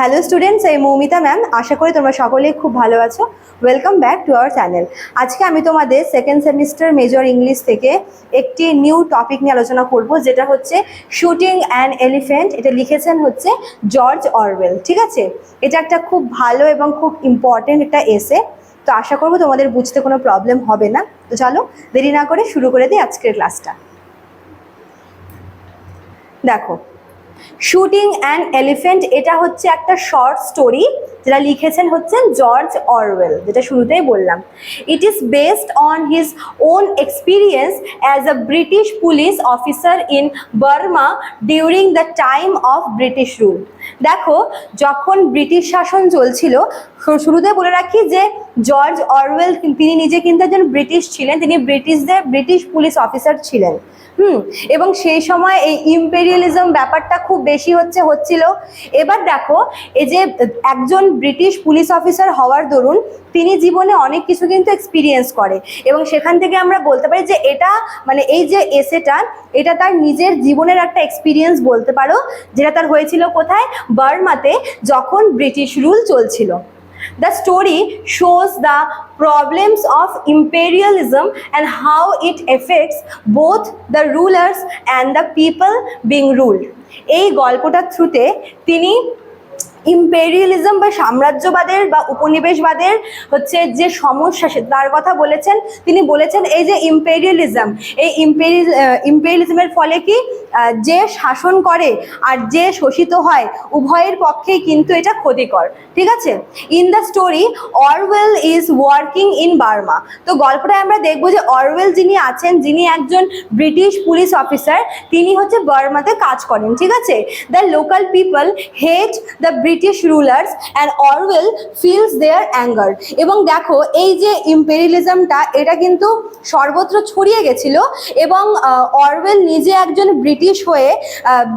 Hello students এই Moumita ma'am আশা করি তোমরা সকলেই খুব ভালো আছো। Welcome back to our channel আজকে আমি তোমাদের সেকেন্ড সেমিস্টার মেজর ইংলিশ থেকে একটি নিউ টপিক নিয়ে আলোচনা করব, যেটা হচ্ছে শুটিং অ্যান্ড এলিফেন্ট এটা লিখেছেন হচ্ছে জর্জ অরওয়েল ঠিক আছে? এটা একটা খুব ভালো এবং খুব ইম্পর্টেন্ট একটা এসে তো আশা করব তোমাদের বুঝতে কোনো প্রবলেম হবে না। তো চলো, দেরি না করে শুরু করে দিই আজকের ক্লাসটা দেখো শুটিং অ্যান্ড এলিফেন্ট এটা হচ্ছে একটা শর্ট স্টোরি যেটা লিখেছেন হচ্ছেন জর্জ অরওয়েল, যেটা শুরুতেই বললাম। It is based on his own experience as a British police officer in Burma during the time of British rule দেখো, যখন ব্রিটিশ শাসন চলছিল শুরুতে বলে রাখি যে জর্জ অরওয়েল তিনি নিজে কিন্তু একজন ব্রিটিশ ছিলেন, তিনি ব্রিটিশদের ব্রিটিশ পুলিশ অফিসার ছিলেন। হুম, এবং সেই সময় এই ইম্পেরিয়ালিজম ব্যাপারটা খুব বেশি হচ্ছে, হচ্ছিল। এবার দেখো, এই যে একজন ব্রিটিশ পুলিশ অফিসার হওয়ার দরুন তিনি জীবনে অনেক কিছু কিন্তু এক্সপিরিয়েন্স করে। এবং সেখান থেকে আমরা বলতে পারি যে এটা মানে এই যে এসেটা এটা তার নিজের জীবনের একটা এক্সপিরিয়েন্স বলতে পারো, যেটা তার হয়েছিল কোথায়? বার্মাতে, যখন ব্রিটিশ রুল চলছিল। The story shows the problems of imperialism and how it affects both the rulers and the people being ruled. এই গল্পটার থ্রুতে তিনি ইম্পেরিয়ালিজম বা সাম্রাজ্যবাদের বা উপনিবেশবাদের হচ্ছে যে সমস্যা, সে তার কথা বলেছেন, তিনি বলেছেন এই যে ইম্পেরিয়ালিজম এই ইম্পেরি ইম্পেরিয়ালিজমের ফলে কি যে শাসন করে আর যে শোষিত হয়, উভয়ের পক্ষেই কিন্তু এটা ক্ষতিকর, ঠিক আছে? In the story Orwell is working in Burma তো গল্পটায় আমরা দেখব যে অরওয়েল যিনি আছেন, যিনি একজন ব্রিটিশ পুলিশ অফিসার, তিনি হচ্ছে বার্মাতে কাজ করেন, ঠিক আছে? The local people hate the British rulers and Orwell feels their anger এবং দেখো, এই যে ইম্পেরিয়ালিজমটা এটা কিন্তু সর্বত্র ছড়িয়ে গেছিল এবং অরওয়েল নিজে একজন ব্রিটিশ হয়ে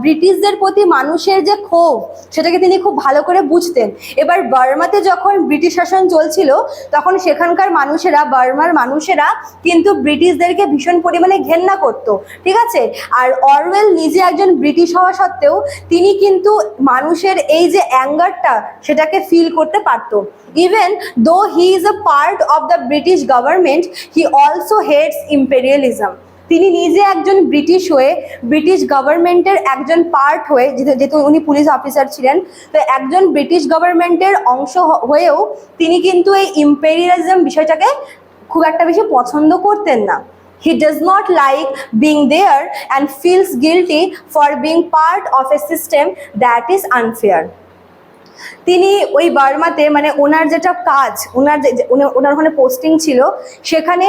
ব্রিটিশদের প্রতি মানুষের যে ক্ষোভ, সেটাকে তিনি খুব ভালো করে বুঝতেন। এবার বার্মাতে যখন ব্রিটিশ শাসন চলছিল, তখন সেখানকার মানুষেরা, বার্মার মানুষেরা কিন্তু ব্রিটিশদেরকে ভীষণ পরিমাণে ঘেন্না করত, ঠিক আছে? আর অরওয়েল নিজে একজন ব্রিটিশ হওয়া সত্ত্বেও, তিনি কিন্তু মানুষের এই যে অ্যাঙ্গারটা সেটাকে ফিল করতে পারতো। Even though he is a part of the British government he also hates imperialism তিনি নিজে একজন ব্রিটিশ হয়ে ব্রিটিশ গভর্নমেন্টের একজন পার্ট হয়ে যেহেতু উনি পুলিশ অফিসার ছিলেন, তো একজন ব্রিটিশ গভর্নমেন্টের অংশ হয়েও তিনি কিন্তু এই ইম্পেরিয়ালিজম বিষয়টাকে খুব একটা বেশি পছন্দ করতেন না। He does not like being there and feels guilty for being part of a system that is unfair তিনি ওই বার্মাতে মানে ওনার যেটা কাজ, ওনার যে ওনার ওখানে পোস্টিং ছিল, সেখানে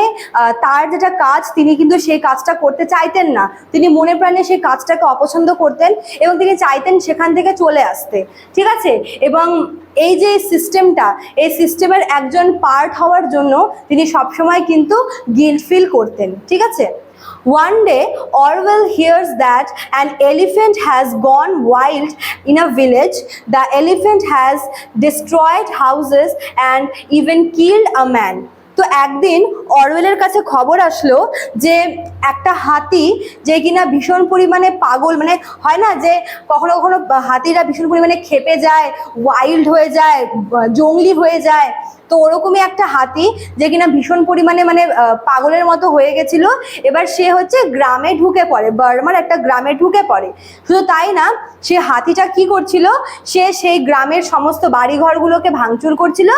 তার যেটা কাজ, তিনি কিন্তু সেই কাজটা করতে চাইতেন না। তিনি মনে প্রাণে সেই কাজটাকে অপছন্দ করতেন এবং তিনি চাইতেন সেখান থেকে চলে আসতে। ঠিক আছে? এবং এই যে সিস্টেমটা এই সিস্টেমের একজন পার্ট হওয়ার জন্য তিনি সবসময় কিন্তু গিল্ট ফিল করতেন। ঠিক আছে? One day, Orwell hears that an elephant has gone wild in a village. The elephant has destroyed houses and even killed a man. তো একদিন অরওয়েলের কাছে খবর আসলো যে একটা হাতি যে কিনা ভীষণ পরিমাণে পাগল মানে হয় না যে কখনো কখনো হাতিরা ভীষণ পরিমাণে খেপে যায় ওয়াইল্ড হয়ে যায় জঙ্গলি হয়ে যায় তো ওরকমই একটা হাতি যে কিনা ভীষণ পরিমাণে মানে পাগলের মতো হয়ে গেছিল। এবার সে হচ্ছে গ্রামে ঢুকে পড়ে, বার্মার একটা গ্রামে ঢুকে পড়ে। শুধু তাই না, সে হাতিটা কি করছিল, সে সেই গ্রামের সমস্ত বাড়িঘরগুলোকে ভাঙচুর করছিল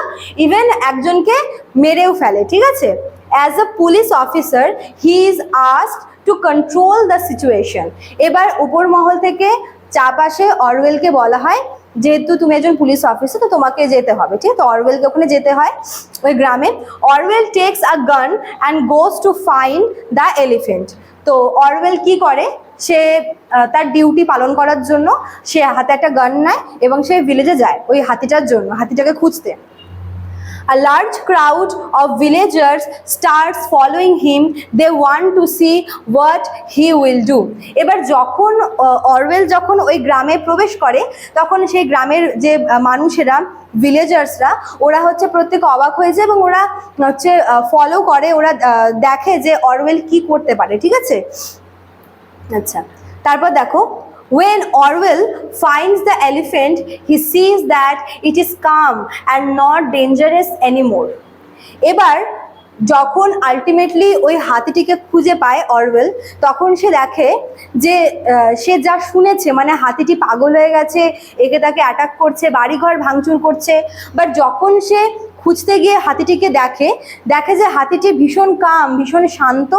ইভেন একজনকে মেরেও ফেলে, ঠিক আছে? As a police officer he is asked to control the situation এবার উপর মহল থেকে চাপ আসে অরওয়েলকে বলা হয় যেহেতু তুমি একজন পুলিশ অফিসার তো তোমাকে যেতে হবে, ঠিক আছে? অরওয়েলকে ওখানে যেতে হয় ওই গ্রামে। Orwell takes a gun and goes to find the elephant তো অরওয়েল কি করে? সে তার ডিউটি পালন করার জন্য সে হাতে একটা গান নেয় এবং সে ভিলেজে যায় ওই হাতিটার জন্য, হাতিটাকে খুঁজতে। A large crowd of villagers starts following him. They want to see what he will do. এবার যখন অরওয়েল যখন ওই গ্রামে প্রবেশ করে, তখন সেই গ্রামের যে মানুষেরা ভিলেজার্সরা ওরা হচ্ছে প্রত্যেকে অবাক হয়ে যায় এবং ওরা হচ্ছে ফলো করে, ওরা দেখে যে অরওয়েল কি করতে পারে, ঠিক আছে আচ্ছা তারপর দেখো When Orwell finds the elephant, he sees that it is calm and not dangerous anymore. এবার যখন আলটিমেটলি ওই হাতিটিকে খুঁজে পায় অরওয়েল তখন সে দেখে যে সে যা শুনেছে মানে হাতিটি পাগল হয়ে গেছে একে তাকে অ্যাটাক করছে বাড়িঘর ভাঙচুর করছে বাট যখন সে খুঁজতে গিয়ে হাতিটিকে দেখে দেখে যে হাতিটি ভীষণ কাম ভীষণ শান্ত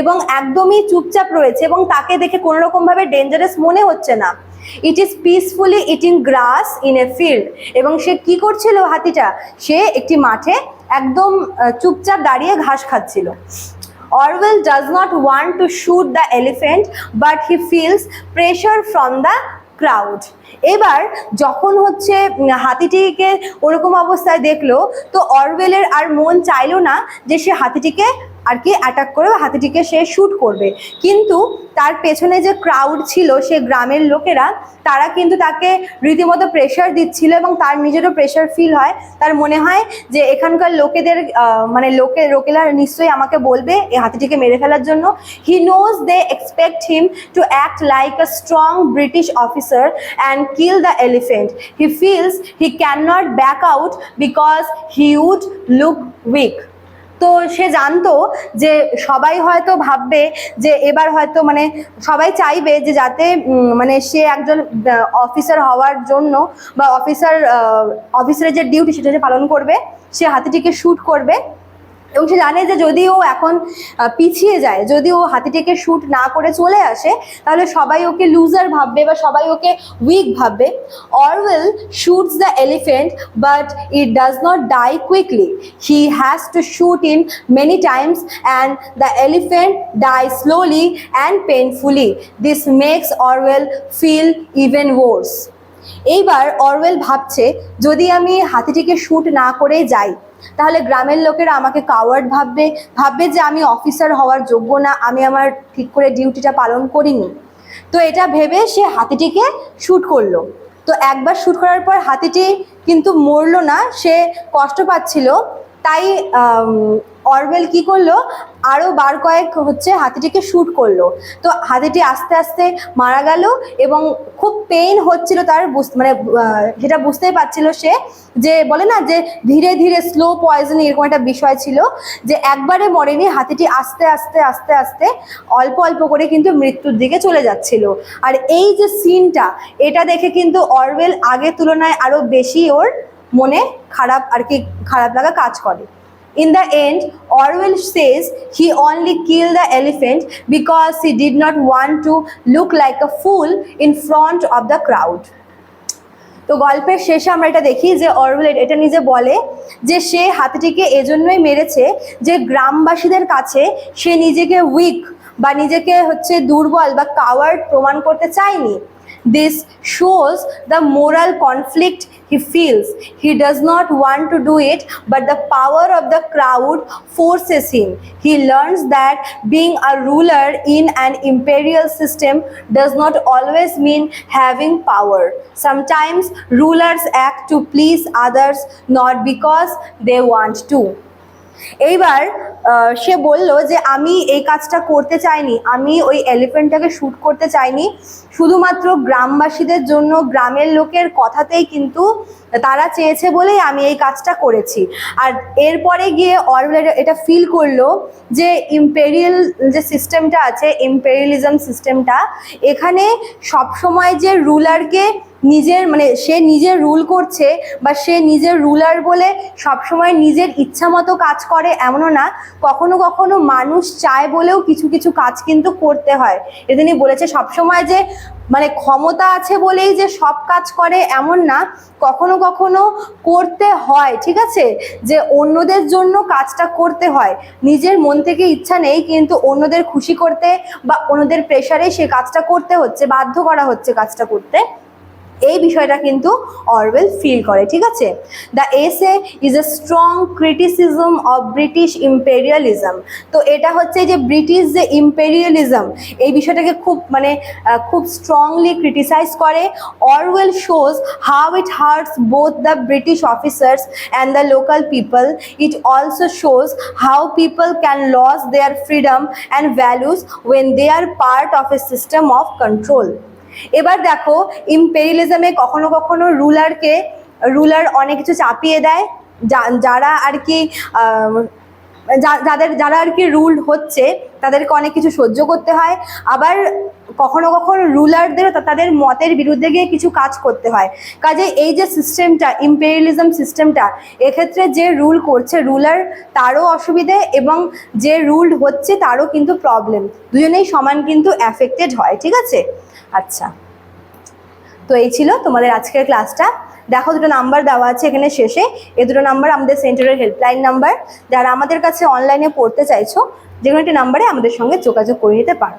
এবং একদমই চুপচাপ রয়েছে এবং তাকে দেখে কোনো রকমভাবে ডেঞ্জারাস মনে হচ্ছে না। It is peacefully eating grass in a field এবং সে কি করছিল হাতিটা? সে একটি মাঠে একদম চুপচাপ দাঁড়িয়ে ঘাস খাচ্ছিল। Orwell does not want to shoot the elephant but he feels pressure from the crowd এবার যখন হচ্ছে হাতিটিকে ওরকম অবস্থায় দেখল, তো অরওয়েলের আর মন চাইলো না যে সে হাতিটিকে আর কি অ্যাটাক করে হাতিটিকে সে শ্যুট করবে। কিন্তু তার পেছনে যে ক্রাউড ছিল, সে গ্রামের লোকেরা, তারা কিন্তু তাকে রীতিমতো প্রেশার দিচ্ছিল এবং তার নিজেরও প্রেশার ফিল হয়। তার মনে হয় যে এখানকার লোকেদের মানে লোকে লোকেরা নিশ্চয়ই আমাকে বলবে এই হাতিটিকে মেরে ফেলার জন্য। He knows they expect him to act like a strong British officer and kill the elephant he feels he can not back out because he would look weak তো সে জানতো যে সবাই হয়তো ভাববে যে এবার হয়তো মানে সবাই চাইবে যে যাতে মানে সে একজন অফিসার হওয়ার জন্য বা অফিসার অফিসারের যে ডিউটি সেটা সে পালন করবে, সে হাতিটিকে শ্যুট করবে। এবং সে জানে যে যদি ও এখন পিছিয়ে যায়, যদি ও হাতিটিকে শ্যুট না করে চলে আসে, তাহলে সবাই ওকে লুজার ভাববে বা সবাই ওকে উইক ভাববে। Orwell shoots the elephant but it does not die quickly he has to shoot in many times and the elephant die slowly and painfully this makes Orwell feel even worse এইবার Orwell ভাবছে, যদি আমি হাতিটিকে shoot না করে যাই, তাহলে গ্রামের লোকেরা আমাকে কাওয়ার্ড ভাববে ভাববে যে আমি অফিসার হওয়ার যোগ্য না, আমি আমার ঠিক করে ডিউটিটা পালন করিনি। তো এটা ভেবে সে হাতিটিকে শ্যুট করল। তো একবার শ্যুট করার পর হাতিটি কিন্তু মরলো না, সে কষ্ট পাচ্ছিল, তাই অরওয়েল কি করল? আরও বার কয়েক হচ্ছে হাতিটিকে শ্যুট করল। তো হাতিটি আস্তে আস্তে মারা গেল এবং খুব পেইন হচ্ছিল তার মানে সেটা বুঝতেই পারছিল সে যে, বলে না যে, ধীরে ধীরে স্লো পয়জন এরকম একটা বিষয় ছিল যে একবারে মরেনি, হাতিটি আস্তে আস্তে আস্তে আস্তে অল্প অল্প করে কিন্তু মৃত্যুর দিকে চলে যাচ্ছিল। আর এই যে সিনটা এটা দেখে কিন্তু অরওয়েল আগের তুলনায় আরও বেশি ওর মনে খারাপ আর কি, খারাপ লাগা কাজ করে। In the end, Orwell says he only killed the elephant because he did not want to look like a fool in front of the crowd. তো গল্পের শেষে আমরা এটা দেখি যে অরওয়েল এটা নিজে বলে যে সে হাতিটিকে এজন্যই মেরেছে যে গ্রামবাসীদের কাছে সে নিজেকে উইক বা নিজেকে হচ্ছে দুর্বল বা কাওয়ার্ড প্রমাণ করতে চায়নি This shows the moral conflict he feels. He does not want to do it, but the power of the crowd forces him. He learns that being a ruler in an imperial system does not always mean having power. Sometimes rulers act to please others, not because they want to. এইবার সে বলল যে, আমি এই কাজটা করতে চাইনি। আমি ওই এলিফেন্টটাকে শ্যুট করতে চাইনি। শুধুমাত্র গ্রামবাসীদের জন্য, গ্রামের লোকের কথাতেই কিন্তু তারা চেয়েছে বলেই আমি এই কাজটা করেছি। আর এরপরে গিয়ে অরওয়েল এটা ফিল করল যে ইম্পেরিয়াল যে সিস্টেমটা আছে ইম্পেরিয়ালিজম সিস্টেমটা এখানে সবসময় যে রুলারকে নিজের মানে সে নিজে রুল করছে বা সে নিজের রুলার বলে সবসময় নিজের ইচ্ছা মতো কাজ করে এমনও না। কখনো কখনো মানুষ চায় বলেও কিছু কিছু কাজ কিন্তু করতে হয়। এদিনই বলেছে সবসময় যে মানে ক্ষমতা আছে বলেই যে সব কাজ করে এমন না। কখনো কখনো করতে হয়, ঠিক আছে? যে অন্যদের জন্য কাজটা করতে হয়। নিজের মন থেকে ইচ্ছা নেই কিন্তু অন্যদের খুশি করতে বা অন্যদের প্রেশারে সে কাজটা করতে হচ্ছে, বাধ্য করা হচ্ছে কাজটা করতে। এই বিষয়টা কিন্তু অরওয়েল ফিল করে, ঠিক আছে? The essay is a strong criticism of British imperialism তো এটা হচ্ছে যে ব্রিটিশ যে ইম্পেরিয়ালিজম এই বিষয়টাকে খুব মানে খুব স্ট্রংলি ক্রিটিসাইজ করে। Orwell shows how it hurts both the British officers and the local people it also shows how people can lose their freedom and values when they are part of a system of control এবার দেখো ইম্পেরিয়ালিজমে কখনো কখনো রুলারকে ruler অনেক কিছু চাপিয়ে দেয়। যারা আর কি যাদের, যারা আর কি রুল হচ্ছে, তাদেরকে অনেক কিছু সহ্য করতে হয়। আবার কখনো কখনো রুলারদেরও তাদের মতের বিরুদ্ধে গিয়ে কিছু কাজ করতে হয়। কাজে এই যে সিস্টেমটা ইম্পেরিয়ালিজম সিস্টেমটা এক্ষেত্রে যে রুল করছে রুলার তারও অসুবিধে এবং যে রুল হচ্ছে তারও কিন্তু প্রবলেম দুজনেই সমান কিন্তু অ্যাফেক্টেড হয়, ঠিক আছে? আচ্ছা। তো এই ছিল তোমাদের আজকের ক্লাসটা দেখো দুটো নাম্বার দেওয়া আছে এখানে শেষে। এ দুটো নাম্বার আমাদের সেন্টারের হেল্পলাইন নাম্বার যারা আমাদের কাছে অনলাইনে পড়তে চাইছো যে কোনো একটি নাম্বারে আমাদের সঙ্গে যোগাযোগ করে নিতে পারো।